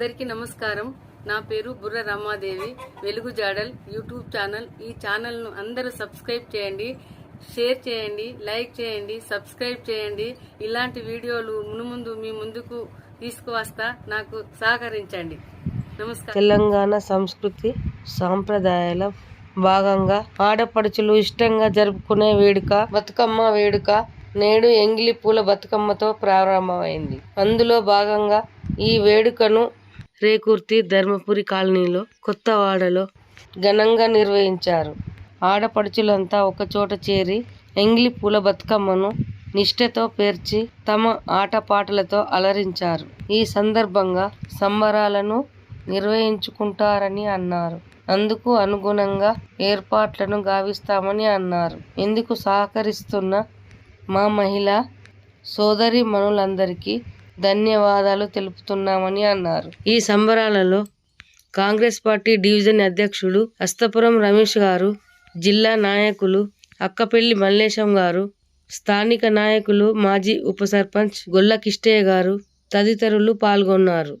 అందరికీ నమస్కారం. నా పేరు బుర్ర రమాదేవి. వెలుగు జాడల్ యూట్యూబ్ ఛానల్. ఈ ఛానల్ను అందరూ సబ్స్క్రైబ్ చేయండి షేర్ చేయండి లైక్ చేయండి సబ్స్క్రైబ్ చేయండి. ఇలాంటి వీడియోలు మునుముందు మీ ముందుకు తీసుకువస్తా నాకు సహకరించండి. నమస్కారం. తెలంగాణ సంస్కృతి సాంప్రదాయాల భాగంగా ఆడపడుచులు ఇష్టంగా జరుపుకునే వేడుక బతుకమ్మ వేడుక నేడు ఎంగిలి పూల బతుకమ్మతో ప్రారంభమైంది. అందులో భాగంగా ఈ వేడుకను రేకుర్తి ధర్మపురి కాలనీలో కొత్తవాడలో ఘనంగా నిర్వహించారు. ఆడపడుచులంతా ఒకచోట చేరి ఎంగిలి పూల బతుకమ్మను నిష్ఠతో పేర్చి తమ ఆటపాటలతో అలరించారు. ఈ సందర్భంగా సంబరాలను నిర్వహించుకుంటారని అన్నారు. అందుకు అనుగుణంగా ఏర్పాట్లను గావిస్తామని అన్నారు. ఇందుకు సహకరిస్తున్న మా మహిళా సోదరి మనులందరికీ ధన్యవాదాలు తెలుపుతున్నామని అన్నారు. ఈ సంబరాలలో కాంగ్రెస్ పార్టీ డివిజన్ అధ్యక్షుడు అస్తపురం రమేష్ గారు జిల్లా నాయకులు అక్కపెల్లి మల్లేశం గారు స్థానిక నాయకులు మాజీ ఉప సర్పంచ్ గొల్ల కిష్టయ్య గారు తదితరులు పాల్గొన్నారు.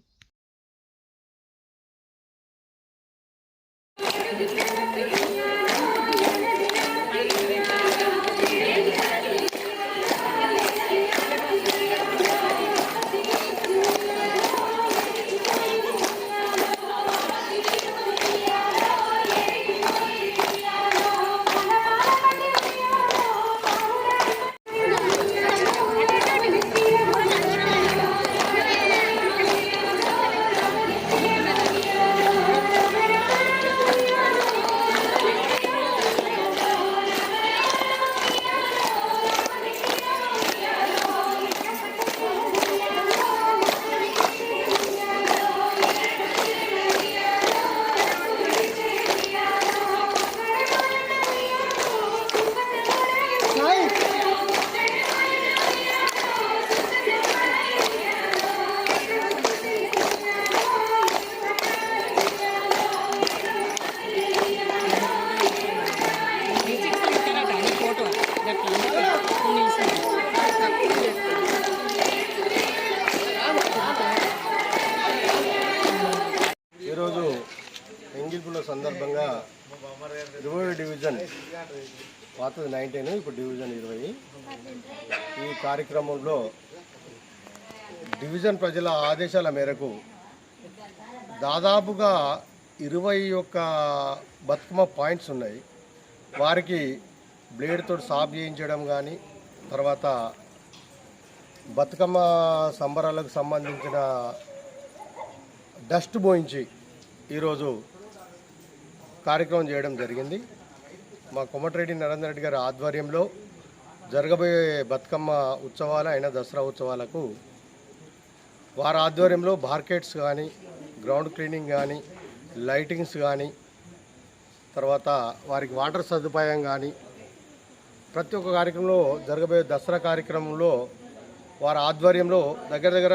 పాతది నైన్టీన్ ఇప్పుడు డివిజన్ ఇరవై. ఈ కార్యక్రమంలో డివిజన్ ప్రజల ఆదేశాల మేరకు దాదాపుగా ఇరవై ఒక్క బతుకమ్మ పాయింట్స్ ఉన్నాయి. వారికి బ్లేడ్తో సాఫ్ చేయించడం కానీ తర్వాత బతుకమ్మ సంబరాలకు సంబంధించిన డస్ట్ పోయించి ఈరోజు కార్యక్రమం చేయడం జరిగింది. మా కొమటిరెడ్డి నరేందర్ రెడ్డి గారి ఆధ్వర్యంలో జరగబోయే బతుకమ్మ ఉత్సవాలు అయిన దసరా ఉత్సవాలకు వారి ఆధ్వర్యంలో మార్కెట్స్ కానీ గ్రౌండ్ క్లీనింగ్ కానీ లైటింగ్స్ కానీ తర్వాత వారికి వాటర్ సదుపాయం కానీ ప్రతి ఒక్క కార్యక్రమంలో జరగబోయే దసరా కార్యక్రమంలో వారి ఆధ్వర్యంలో దగ్గర దగ్గర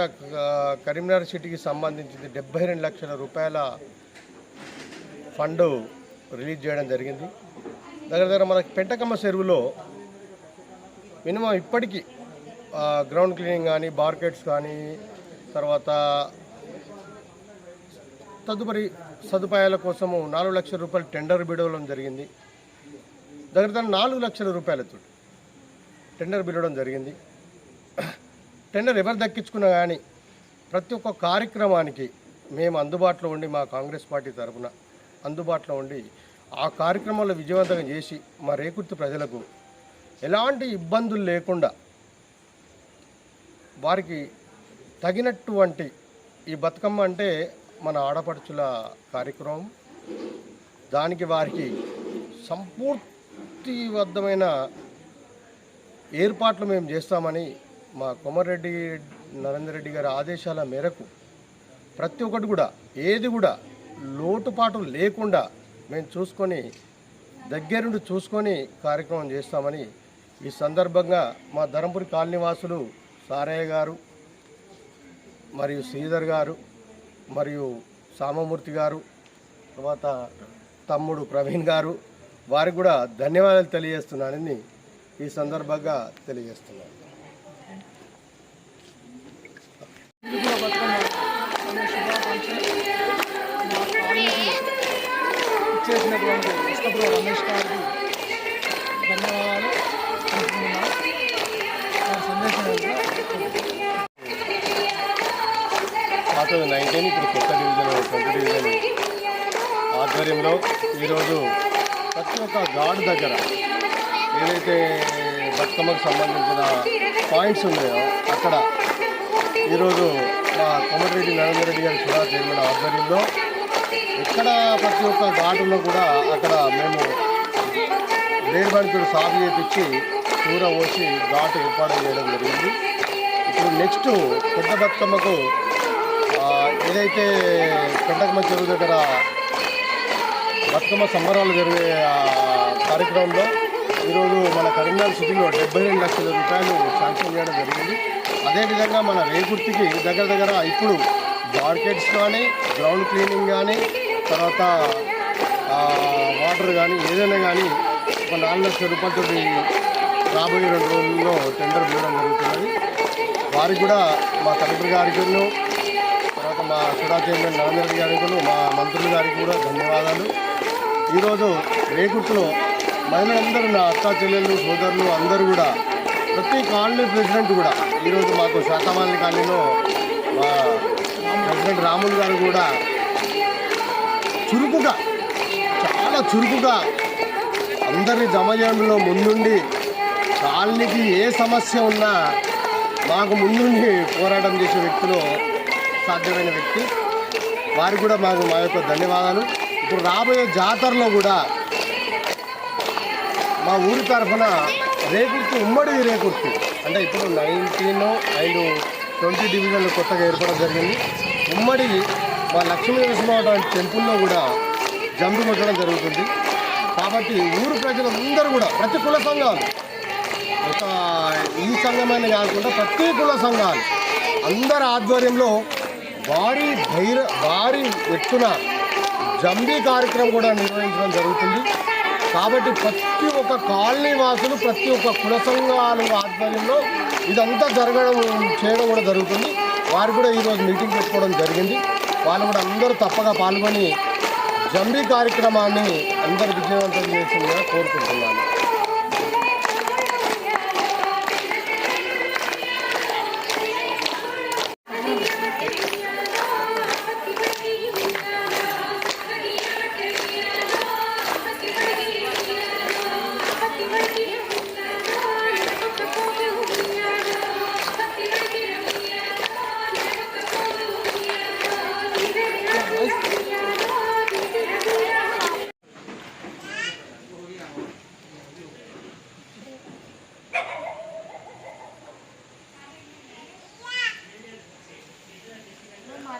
కరీంనగర్ సిటీకి సంబంధించింది డెబ్బై రెండు లక్షల రూపాయల ఫండ్ రిలీజ్ చేయడం జరిగింది. దగ్గర దగ్గర మనకి పెంటకమ్మ చెరువులో మినిమం ఇప్పటికీ గ్రౌండ్ క్లీనింగ్ కానీ బార్కెట్స్ కానీ తర్వాత తదుపరి సదుపాయాల కోసము నాలుగు లక్షల రూపాయలు టెండర్ బిడవడం జరిగింది. దగ్గర దగ్గర నాలుగు లక్షల రూపాయలతో టెండర్ బిడవడం జరిగింది. టెండర్ ఎవరు దక్కించుకున్నా కానీ ప్రతి ఒక్క కార్యక్రమానికి మేము అందుబాటులో ఉండి మా కాంగ్రెస్ పార్టీ తరఫున అందుబాటులో ఉండి ఆ కార్యక్రమాలు విజయవంతంగా చేసి మా రేకుర్తి ప్రజలకు ఎలాంటి ఇబ్బందులు లేకుండా వారికి తగినటువంటి ఈ బతుకమ్మ అంటే మన ఆడపడుచుల కార్యక్రమం. దానికి వారికి సంపూర్తిబద్ధమైన ఏర్పాట్లు మేము చేస్తామని మా కొమరెడ్డి నరేందర్ రెడ్డి గారి ఆదేశాల మేరకు ప్రతి ఒక్కటి కూడా ఏది కూడా లోటుపాటు లేకుండా మేము చూసుకొని దగ్గరుండి చూసుకొని కార్యక్రమం చేస్తామని ఈ సందర్భంగా మా ధరంపురి కాలనీవాసులు సారయ్య గారు మరియు శ్రీధర్ గారు మరియు సామమూర్తి గారు తర్వాత తమ్ముడు ప్రవీణ్ గారు వారికి కూడా ధన్యవాదాలు తెలియజేస్తున్నానని ఈ సందర్భంగా తెలియజేస్తున్నాను. చేసినటువంటి ఇష్టప్రభు రమేష్ గారికి ధన్యవాదాలు. తెలుపుతున్నాం సందేశం నైన్టీన్ ఇప్పుడు కొత్త డివిజన్ ట్వంటీ డివిజన్ ఆధ్వర్యంలో ఈరోజు ప్రతి ఒక్క గాడ్ దగ్గర ఏదైతే బతుకమ్మకు సంబంధించిన పాయింట్స్ ఉన్నాయో అక్కడ ఈరోజు మా కోమటిరెడ్డి నరేందర్ రెడ్డి గారి సుధా చైర్మన్ ఆధ్వర్యంలో ఎక్కడ ప్రతి ఒక్క ఘాటులో కూడా అక్కడ మేము వేరుబంతుడు సాగు చేపించి కూర పోసి ఘాటు ఏర్పాటు చేయడం జరిగింది. ఇప్పుడు నెక్స్ట్ పెద్ద బతుకమ్మకు ఏదైతే పెద్దకమ్మ చెరువు దగ్గర బతుకమ్మ సంబరాలు జరిగే కార్యక్రమంలో ఈరోజు మన కరీంనగర్ సిటీలో డెబ్బై రెండు లక్షల రూపాయలు శాంక్షన్ చేయడం జరిగింది. అదేవిధంగా మన రేకుర్తికి దగ్గర దగ్గర ఇప్పుడు మార్కెట్స్ కానీ గ్రౌండ్ క్లీనింగ్ కానీ తర్వాత వాటర్ కానీ ఏదైనా కానీ ఒక నాలుగు లక్షల రూపాయలతో రాబోయే రెండు రోజుల్లో టెండర్ వేయడం జరుగుతున్నది. వారికి కూడా మా కలెక్టర్ గారికి తర్వాత మా సుడా చైర్మన్ నరేంద్ర గారికి మా మంత్రులు గారికి కూడా ధన్యవాదాలు. ఈరోజు రేకుట్లో మహిళలందరూ నా అత్త చెల్లెళ్ళు సోదరులు అందరూ కూడా ప్రతి కాలనీ ప్రెసిడెంట్ కూడా ఈరోజు మాకు శాతమాలి కాలనీలో మా ప్రెసిడెంట్ రాములు గారు కూడా చురుకుగా చాలా చురుకుగా అందరిని జమ చేయడంలో ముందుండి కాలనీకి ఏ సమస్య ఉన్నా మాకు ముందుండి పోరాటం చేసే వ్యక్తులు సాధ్యమైన వ్యక్తి. వారికి కూడా మాకు మా యొక్క ధన్యవాదాలు. ఇప్పుడు రాబోయే జాతరలో కూడా మా ఊరి తరఫున రేకుర్తి ఉమ్మడి రేకుర్తి. అంటే ఇప్పుడు నైన్టీన్ అండ్ ట్వంటీ డివిజన్లు కొత్తగా ఏర్పడడం జరిగింది. ఉమ్మడి మా లక్ష్మీ నరసింహ టెంపుల్లో కూడా జంబి కొట్టడం జరుగుతుంది. కాబట్టి ఊరు ప్రజలందరూ కూడా ప్రతి కుల సంఘాలు ఒక ఈ సంఘమైన కాకుండా ప్రతి కుల సంఘాలు అందరి ఆధ్వర్యంలో భారీ ధైర్య భారీ ఎత్తున జంబీ కార్యక్రమం కూడా నిర్వహించడం జరుగుతుంది. కాబట్టి ప్రతి ఒక్క కాలనీ వాసులు ప్రతి ఒక్క కుల సంఘాల ఆధ్వర్యంలో ఇదంతా జరగడం చేయడం కూడా జరుగుతుంది. వారు కూడా ఈరోజు మీటింగ్ పెట్టుకోవడం జరిగింది. వాళ్ళు కూడా అందరూ తప్పగా పాల్గొని జంబీ కార్యక్రమాన్ని అందరు విజయవంతం చేసిందిగా కోరుకుంటున్నాను.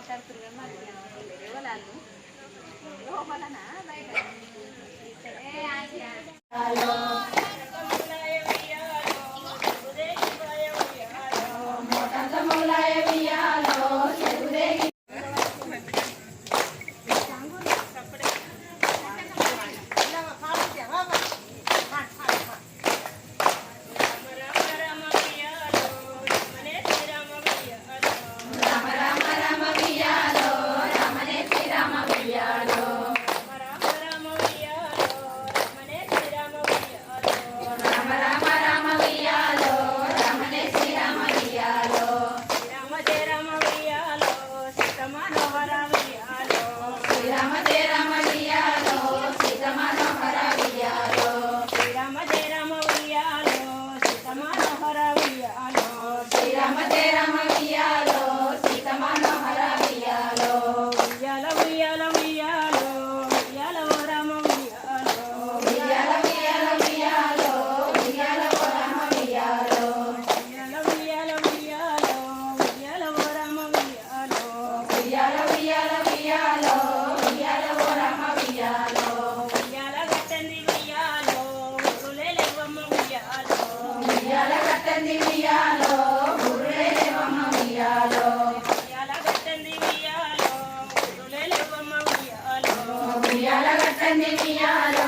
ఉయ్యాల प्यारा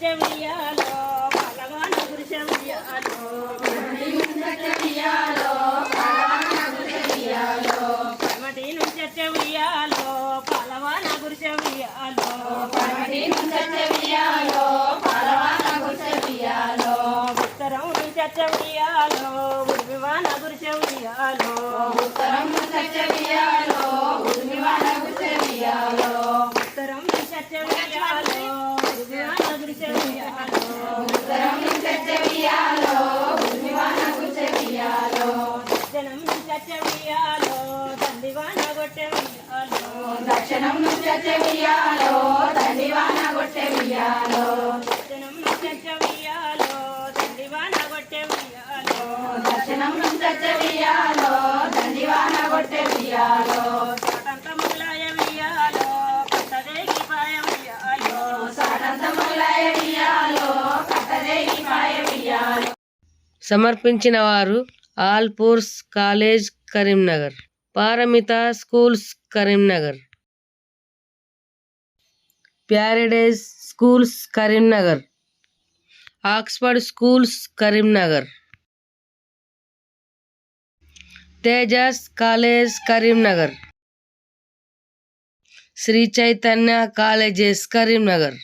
చవియాలో భగవాన్ గురిచవియాలో చవియాలో పరమటి నుంచి చెవియాలో పలవాన గురిచవియాలో పరమటి నుంచి చెవియాలో పలవాన గురిచవియాలో ఉత్తరం నుంచి చెవియాలో ఉర్వివాన గురిచవియాలో ఉత్తరం నుంచి చెవియాలో సమర్పించిన వారు Alphores college Karimnagar Paramita schools Karimnagar. Paradise schools Karimnagar. Oxford schools Karimnagar. Tejas college Karimnagar. Sri Chaitanya colleges Karimnagar.